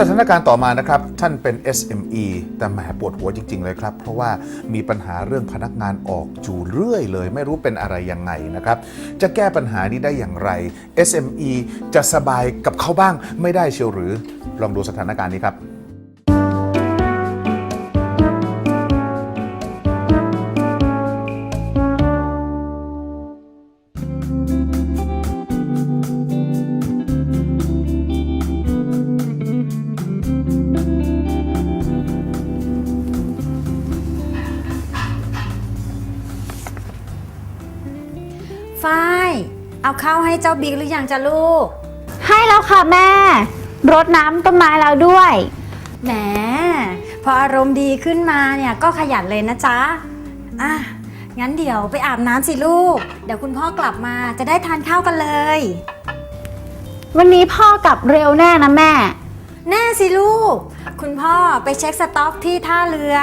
สถานการณ์ต่อมานะครับ ท่านเป็น SME แต่แหมปวดหัวจริง ๆ เลยครับ เพราะว่ามีปัญหาเรื่องพนักงานออกจูเรื่อยเลย ไม่รู้เป็นอะไรยังไงนะครับ จะแก้ปัญหานี้ได้อย่างไร SME จะสบายกับเขาบ้างไม่ได้เชียวหรือลองดูสถานการณ์นี้ครับ ฝ้าย เอาข้าวให้เจ้าบิ๊กหรือยังจ้ะลูก ให้แล้วค่ะแม่ รดน้ำต้นไม้แล้วด้วย แหม พออารมณ์ดีขึ้นมาเนี่ยก็ขยันเลยนะจ๊ะ อะ งั้นเดี๋ยวไปอาบน้ำสิลูก เดี๋ยวคุณพ่อกลับมาจะได้ทานข้าวกันเลย วันนี้พ่อกลับเร็วแน่นะแม่ แน่สิลูก คุณพ่อไปเช็คสต็อกที่ท่าเรือ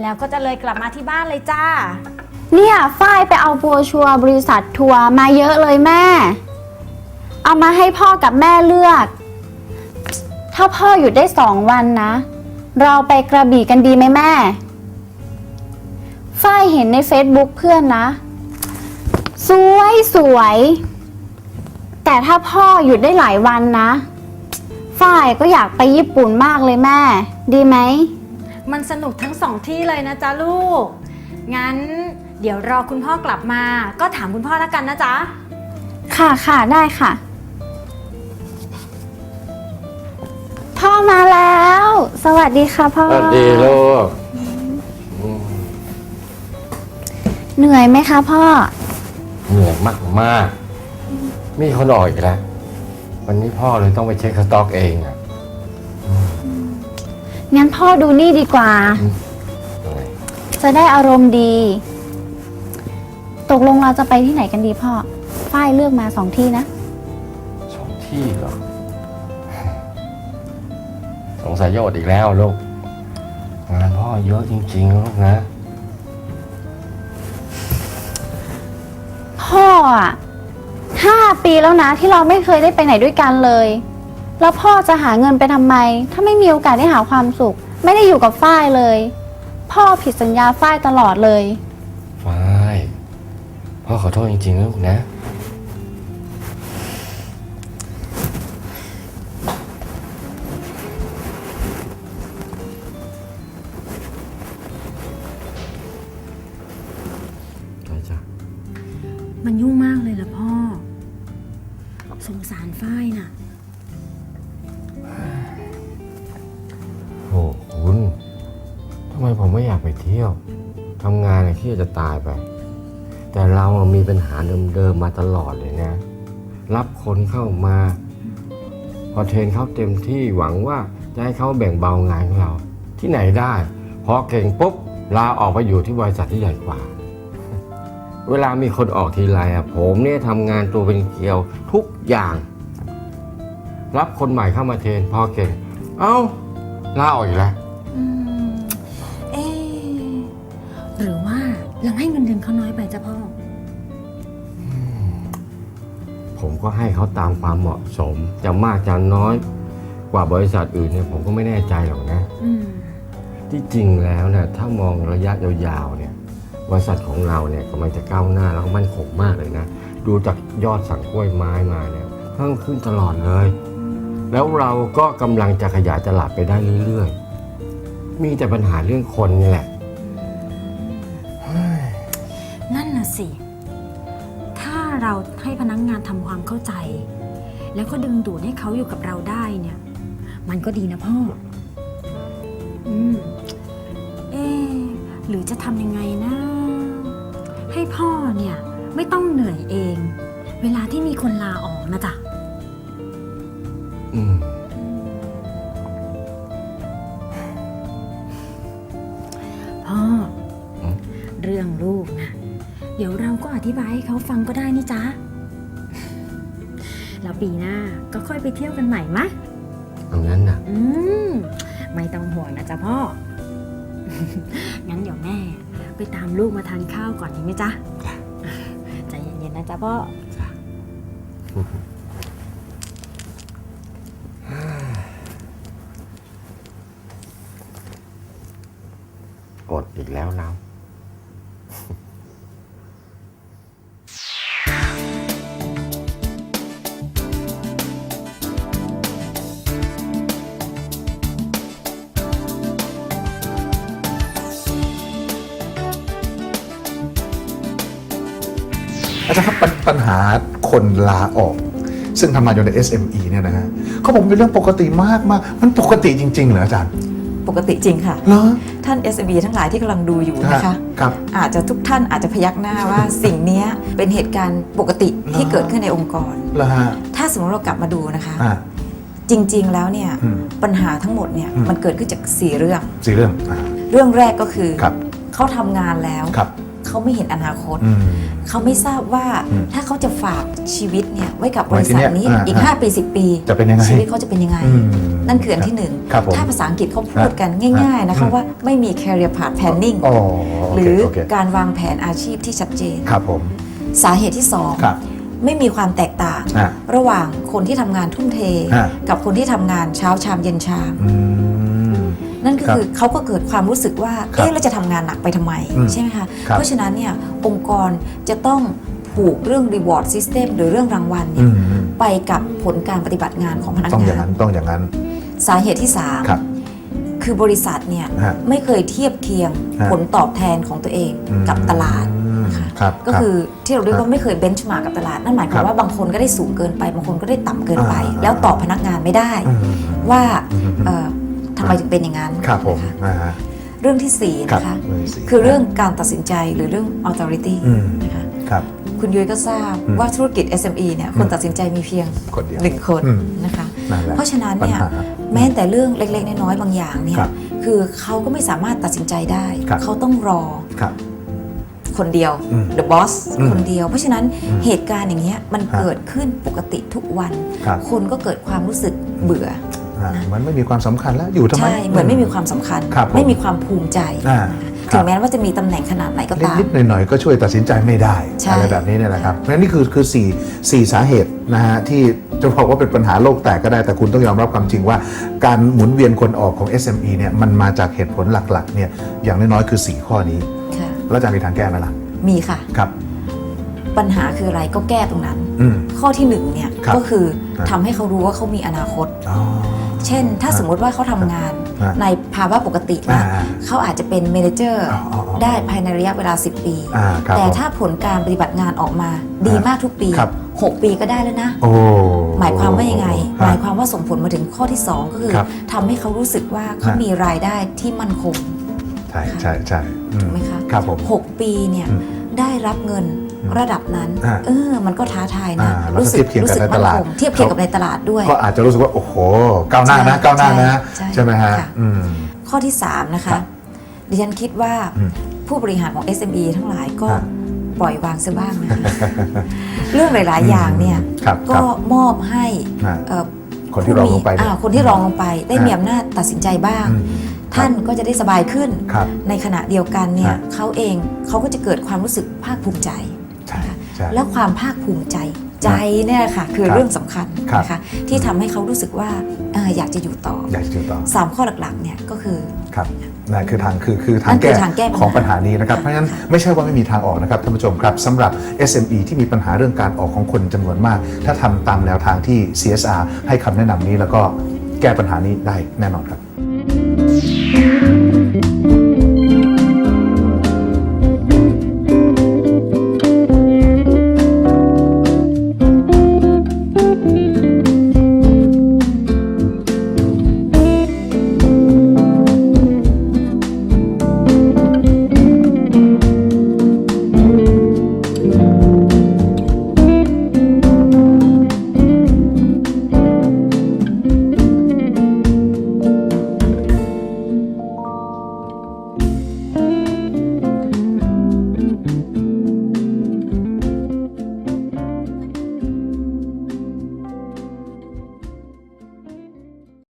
แล้วก็จะเลยกลับมาที่บ้านเลยจ้า เนี่ยฝ้ายไปเอาบัวชัวร์บริษัททัวร์มาเยอะเลยแม่ เอามาให้พ่อกับแม่เลือก ถ้าพ่ออยู่ได้สองวันนะ เราไปกระบี่กันดีไหมแม่ ฝ้ายเห็นในเฟซบุ๊กเพื่อนนะ สวยสวย แต่ถ้าพ่อหยุดได้หลายวันนะฝ้ายก็อยากไปญี่ปุ่นมากเลยแม่ ดีไหม มันสนุกทั้งสองที่เลยนะจ๊ะลูก งั้น เดี๋ยวรอคุณพ่อกลับมา ก็ถามคุณพ่อแล้วกันนะจ๊ะ ค่ะค่ะได้ค่ะ พ่อมาแล้ว สวัสดีค่ะพ่อ สวัสดีลูกเหนื่อยไหมคะพ่อ เหนื่อยมากมากๆมีคนออกอีกแล้ว วันนี้พ่อเลยต้องไปเช็คสต็อกเองอะงั้นพ่อดูนี่ดีกว่าอะไรจะได้อารมณ์ดี ตกลงเราจะไปที่ไหนกันดีพ่อ ฝ้ายเลือกมาสองที่นะ สองที่เหรอ สงสัยโยดอีกแล้วลูก งานพ่อเยอะจริงๆนะลูกนะ พ่ออะห้าปีแล้วนะที่เราไม่เคยได้ไปไหนด้วยกันเลย แล้วพ่อจะหาเงินไปทำไม ถ้าไม่มีโอกาสได้หาความสุข ไม่ได้อยู่กับฝ้ายเลย พ่อผิดสัญญาฝ้ายตลอดเลยฝ้าย พ่อขอโทษจริงๆนะลูกนะ ได้จ้ะ มันยุ่งมากเลยล่ะพ่อ สงสารฝ้ายน่ะ โอ้คุณ ทำไมผมไม่อยากไปเที่ยว ทำงานเนี่ยที่จะตายไป แต่เรามีปัญหาเดิมๆมาตลอดเลยนะ รับคนเข้ามา พอเทรนเขาเต็มที่หวังว่าจะให้เขาแบ่งเบางานของเรา ที่ไหนได้พอเก่งปุ๊บลาออกไปอยู่ที่บริษัทที่ใหญ่กว่า เวลามีคนออกทีไรอะผมเนี่ยทำงานตัวเป็นเกลียวทุกอย่าง รับคนใหม่เข้ามาเทรนพอเก่ง เอ้าลาออกอีกแล้ว เราให้เงินเดือนเขาน้อยไปจ้ะพ่อ ผมก็ให้เขาตามความเหมาะสม จะมากจะน้อยกว่าบริษัทอื่นเนี่ยผมก็ไม่แน่ใจหรอกนะ อืม ที่จริงแล้วเนี่ยถ้ามองระยะยาวๆเนี่ยบริษัทของเราเนี่ยกำลังจะก้าวหน้าแล้วก็มั่นคงมากเลยนะ ดูจากยอดสั่งกล้วยไม้มาเนี่ยเพิ่มขึ้นตลอดเลย แล้วเราก็กำลังจะขยายตลาดไปได้เรื่อยๆ มีแต่ปัญหาเรื่องคนนี่แหละ สิ ถ้าเราให้พนักงงานทำความเข้าใจ แล้วก็ดึงดูดให้เขาอยู่กับเราได้เนี่ย มันก็ดีนะพ่อ อืม เอ๊ะหรือจะทำยังไงนะ ให้พ่อเนี่ย ไม่ต้องเหนื่อยเอง เวลาที่มีคนลาออกนะจ๊ะ อืม พ่ออืมเรื่องลูกนะ เดี๋ยวเราก็อธิบายให้เขาฟังก็ได้นี่จ้าแล้วปีหน้าก็ค่อยไปเที่ยวกันใหม่มะ เอางั้นนะอืม ไม่ต้องห่วงนะจ๊ะพ่อ งั้นเดี๋ยวแม่ ไปตามลูกมาทานข้าวก่อนดีไหมจ๊ะใจเย็นๆนะจ๊ะพ่อ อดอีกแล้วเรา จารย์ครับปัญปัญหาคนลาออก ซึ่งทำงานอยู่ใน SME เนี่ยนะฮะเขาบอกเป็นเรื่องปกติมากมากมันปกติจริง ๆ เหรออาจารย์ ปกติจริงค่ะ เหรอ ท่าน SME ทั้งหลายที่กำลังดูอยู่นะคะ ครับ อาจจะทุกท่านอาจจะพยักหน้าว่า สิ่งเนี้ยเป็นเหตุการณ์ปกติที่เกิดขึ้นในองค์กร เหรอฮะถ้าสมมติเรากลับมาดูนะคะ อ่า จริง ๆ แล้วเนี่ยอืมปัญหาทั้งหมดเนี่ยอืม มันเกิดขึ้นจากสี่เรื่อง สี่เรื่องอ่า เรื่องแรกก็คือครับ เขาทำงานแล้ว ครับ เขาไม่เห็นอนาคต อืม เขาไม่ทราบว่าอืมถ้าเขาจะฝากชีวิตเนี่ยไว้กับบไว้ริที่ษัทเนี่ยนี้อ่าอีกอ่า5ปี 10 ปี จะเป็นยังไงชีวิตเขาจะเป็นยังไง อืมนั่นคืออันที่หนึ่งครับผม ถ้าภาษาอังกฤษเขาพูดกันง่ายๆนะคะอืม ว่าไม่มี career path planning อ๋อโอหเครือโอเคการวางแผนอาชีพที่ชัดเจน ครับผมสาเหตุที่สองครับไม่มีความแตกต่าง อ่าระหว่างคนที่ทำงานทุ่มเท อ่ากับคนที่ทำงานเช้าชามเย็นชาม อืม นั่นก็ครับคือเขาก็เกิดความรู้สึกว่าครับเอ๊ะเราจะทำงานหนักไปทำไมอืมใช่ไหมคะครับเพราะฉะนั้นเนี่ยองค์กรจะต้องผูกเรื่อง reward system หรือเรื่องรางวัลอืเนี่ยมอืมไปกับผลการปฏิบัติงานของพนักต้องอย่างงานนั้นต้องอย่างนั้น สาเหตุที่สามครับคือบริษัทเนี่ยฮะไม่เคยเทียบเคียงฮะผลตอบแทนของตัวเองกับตลาดอืมนะคะครับก็คือที่เราเรียกว่าไม่เคยเบนช์มาร์กกับตลาด นั่นหมายคครัวามบว่าบางคนก็ได้สูงเกินไป บางคนก็ได้ต่ำเกินไปอ่าแล้วตอบพนักงานไม่ได้อืมว่าอืมเอ่อ ทำไมถึงเป็นอย่างนั้นครับผมนะคะอ่าฮะ เรื่องที่สี่ครับนะคะเรื่องที่สี่คือเรื่องการตัดสินใจหรือเรื่อง authority อืม นะคะครับ คุณยุ้ยก็ทราบอืมว่าธุรกิจ SME เนี่ยคนตัดสินใจมีเพียงคนเดียวหนึ่งคนอืม นะคะ นั่นแหละเพราะฉะนั้นเนี่ยปัญหา แม้แต่เรื่องเล็ก ๆ น้อยๆบางอย่างเนี่คยรับคือเขาก็ไม่สามารถตัดสินใจได้ ครับ เขาต้องรอครับ คนเดียว อืม the boss อืมคนเดียว เพราะฉะนั้นอืมเหตุการณ์อย่างเงี้ยมันฮะเกิดขึ้นปกติทุกวัน ครับ คนก็เกิดความรู้สึกเบื่อ อ่ามันไม่มีความสำคัญแล้วอยู่ทำไมใช่เหมือนไม่มีความสำคัญครับผมไม่มีความภูมิใจอ่านะคะครับถึงแม้ว่าจะมีตำแหน่งขนาดไหนก็ตามนิดๆหน่อยๆก็ช่วยตัดสินใจไม่ได้ใช่อะไรแบบนี้เนี่ยแหละครับเพราะฉะนั้นนี่คือคือสี่สี่สาเหตุนะฮะที่จะบอกว่าเป็นปัญหาโลกแตกก็ได้แต่คุณต้องยอมรับความจริงว่า การหมุนเวียนคนออกของ SME เนี่ยมันมาจากเหตุผลหลักๆเนี่ยอย่างน้อยๆคือ 4 ข้อนี้ค่ะแล้วอาจารย์มีทางแก้ไหมล่ะมีค่ะครับปัญหาคืออะไรก็แก้ตรงนั้นอืมข้อที่หนึ่งเนี่ยครับก็คือครับทำให้เขารู้ว่าเขามีอนาคตอ๋อ เช่น ถ้าครับสมมุติว่าเขาทำงานครับในภาวะปกตินะอ่าเขาอาจจะเป็นเมเนเจอร์อ๋ออ๋ออ๋อได้ภายในระยะเวลา 10 ปีอ่าครับแต่ผมถ้าผลการปฏิบัติงานออกมาดีมากทุกปีครับ6ปีก็ได้แล้วนะโอ้หมายความว่ายังไงฮะหมายความว่าส่งผลมาถึงข้อที่ 2 ก็คือครับทำให้เขารู้สึกว่าเขาฮะมีรายได้ที่มั่นคง ใช่ใช่ใช่อืถูกไหมคะครับผม6ปีเนี่ยอืมได้รับเงิน ระดับนั้นอ่าเออมันก็ท้าทายนะอ่าแล้วก็เทียบเคียงกับในตลาดรู้สึกมั่นคงเทียบเคียงกับในตลาดด้วย ก็อาจจะรู้สึกว่าโอ้โหก้าวหน้านะใช่ก้าวหน้านะใช่ใช่ไหมฮะค่ะอืมข้อที่3นะครัคะบดิฉันคิดว่าอืมผู้บริหารของ SME ทั้งหลายก็ครับปล่อยวางซะบ้างนะคะเรื่องหลาย ๆ อย่างเนี่ยครับคก็รับมอบให้อ่าเอ่อคนที่รองลงไปผู้มีเนี่ยอ่าคนที่รองลงไปได้อ่ามีมีอำนาจตัดสินใจบ้างอืมท่านก็จะได้สบายขึ้นครับในขณะเดียวกันเนี่ยฮะเขาเองเขาก็จะเกิดความรู้สึกภาคภูมิใจใช่นะคะใช่ แล้วความภาคภูมิใจใจเนี่ยค่ะคือครับเรื่องสำคัญครับนะคะที่ทำให้เขารู้สึกว่าเอ่ออยากจะอยู่ต่ออยากจะติดต่อสามข้อหลักๆเนี่ยก็คือครับนั่นคือทางคือคือทานั่งนคือแก้ทางแก้ปัญหาของปัญหานี้นะครับค่ะเพราะฉะนั้นค่ะไม่ใช่ว่าไม่มีทางออกนะครับท่านผู้ชมครับสำหรับ SME ที่มีปัญหาเรื่องการออกของคนจำนวนมาก ถ้าทำตามแนวทางที่ CSR ให้คำแนะนำนี้แล้วก็แก้ปัญหานี้ได้แน่นอนครับ